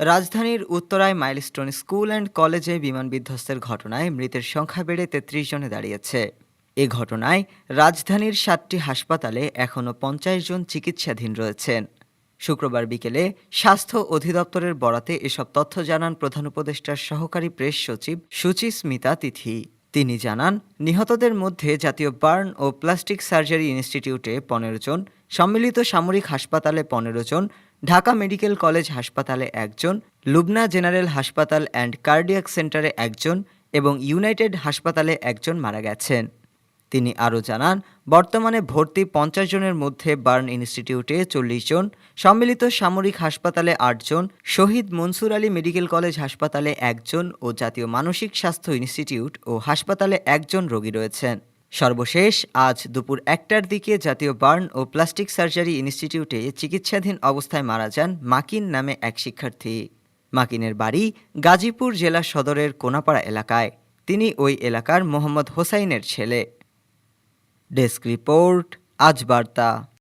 রাজধানীর উত্তরায় milestone school and কলেজে বিমান বিধ্বস্তের ঘটনায় মৃতের সংখ্যা বেড়ে তেত্রিশ জনে দাঁড়িয়েছে। এ ঘটনায় রাজধানীর সাতটি হাসপাতালে এখনও পঞ্চাশ জন চিকিৎসাধীন রয়েছেন। শুক্রবার বিকেলে স্বাস্থ্য অধিদপ্তরের বরাতে এসব তথ্য জানান প্রধান উপদেষ্টার সহকারী প্রেস সচিব সুচিস্মিতা তিথি। তিনি জানান, নিহতদের মধ্যে জাতীয় বার্ন ও প্লাস্টিক সার্জারি ইনস্টিটিউটে পনেরো জন, সম্মিলিত সামরিক হাসপাতালে পনেরো জন ঢাকা মেডিকেল কলেজ হাসপাতালে একজন, লুবনা জেনারেল হাসপাতাল অ্যান্ড কার্ডিয়াক সেন্টারে একজন এবং ইউনাইটেড হাসপাতালে একজন মারা গেছেন। তিনি আরও জানান, বর্তমানে ভর্তি পঞ্চাশ জনের মধ্যে বার্ন ইনস্টিটিউটে চল্লিশ জন, সম্মিলিত সামরিক হাসপাতালে আটজন শহীদ মনসুর আলী মেডিকেল কলেজ হাসপাতালে একজন ও জাতীয় মানসিক স্বাস্থ্য ইনস্টিটিউট ও হাসপাতালে একজন রোগী রয়েছেন। সর্বশেষ, আজ দুপুর একটার দিকে জাতীয় বার্ন ও প্লাস্টিক সার্জারি ইনস্টিটিউটে চিকিৎসাধীন অবস্থায় মারা যান মাকিন নামে এক শিক্ষার্থী। মাকিনের বাড়ি গাজীপুর জেলা সদরের কোনাপাড়া এলাকায়। তিনি ওই এলাকার মোহাম্মদ হোসাইনের ছেলে। ডেস্ক রিপোর্ট, আজ বার্তা।